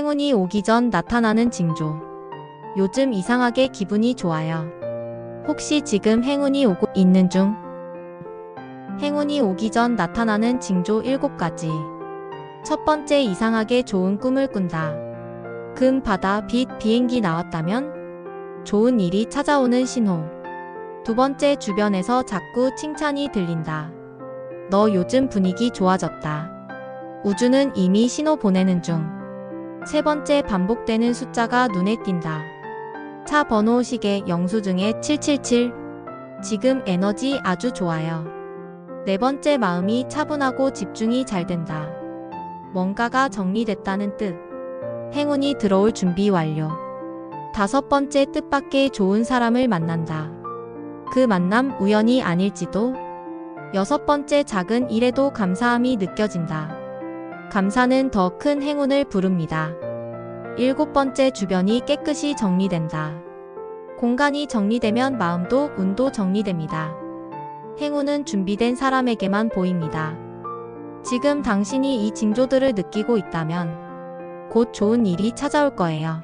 행운이 오기 전 나타나는 징조. 요즘 이상하게 기분이 좋아요. 혹시 지금 행운이 오고 있는 중? 행운이 오기 전 나타나는 징조 7가지. 첫 번째 이상하게 좋은 꿈을 꾼다. 금, 바다, 빛, 비행기 나왔다면 좋은 일이 찾아오는 신호. 두 번째 주변에서 자꾸 칭찬이 들린다. 너 요즘 분위기 좋아졌다. 우주는 이미 신호 보내는 중. 세 번째 반복되는 숫자가 눈에 띈다. 차 번호 시계 영수증에 777. 지금 에너지 아주 좋아요. 네 번째 마음이 차분하고 집중이 잘 된다. 뭔가가 정리됐다는 뜻. 행운이 들어올 준비 완료. 다섯 번째 뜻밖의 좋은 사람을 만난다. 그 만남 우연이 아닐지도. 여섯 번째 작은 일에도 감사함이 느껴진다. 감사는 더 큰 행운을 부릅니다. 일곱 번째 주변이 깨끗이 정리된다. 공간이 정리되면 마음도 운도 정리됩니다. 행운은 준비된 사람에게만 보입니다. 지금 당신이 이 징조들을 느끼고 있다면 곧 좋은 일이 찾아올 거예요.